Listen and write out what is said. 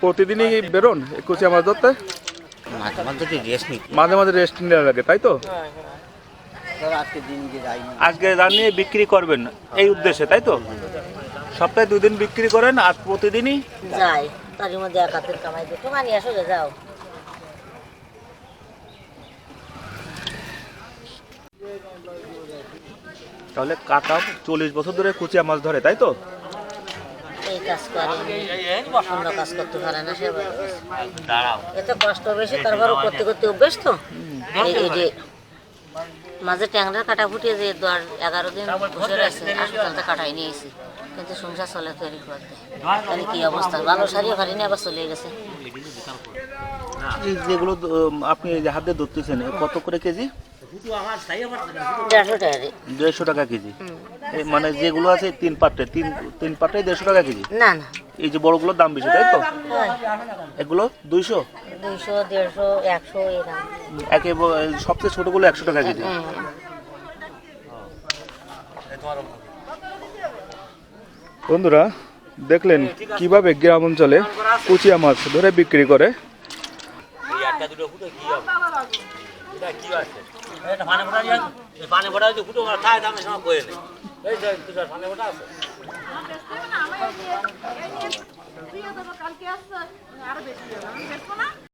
প্রতিদিনই বেরোন এই কুচিয়া মাছ ধরতে মাঝে মাঝে রেস্ট নিই মাঝে মাঝে রেস্ট নেওয়া লাগে তাই তো? আজকে দিন যে যাইনি আজকে জানিয়ে বিক্রি করবেন এই উদ্দেশ্যে তাই তো? সপ্তাহে দুই দিন বিক্রি করেন আর প্রতিদিনই? যাই তার মধ্যে এক হাতের কামাই দুটো মানি আসো যাও। তাহলে কাকা চল্লিশ বছর ধরে কুচিয়া মাছ ধরে তাই তো? কাজ করে। অন্য কাজ করতে পারে না সে এত কষ্ট বেশি তারপরও করতে করতে অভ্যেস তো এই যে মাঝে ট্যাংরা কাটা ফুটিয়ে যে দশ এগারো দিন বসে রয়েছে হাসপাতালটা কাটাই নিয়েছি কিন্তু সংসার চলে তৈরি করতে। তাহলে কি অবস্থা? ভালো সারিয়ে পারিনি আবার চলে গেছে। যেগুলো আপনি এই যে হাতে ধরতেছেন কত করে কেজি? দেড়শো টাকা কেজি। এই মানে যেগুলো আছে তিন পাটে তিন তিন পাটে দেড়শো টাকা কেজি? না না। এই যে বড়গুলোর দাম বেশি তাই তো? এগুলো দুইশো? দুইশো দেড়শো একশো একে সবচেয়ে ছোটগুলো একশো টাকা কেজি। বন্ধুরা দেখলেন কীভাবে গ্রাম অঞ্চলে কুচিয়া মাছ ধরে বিক্রি করে?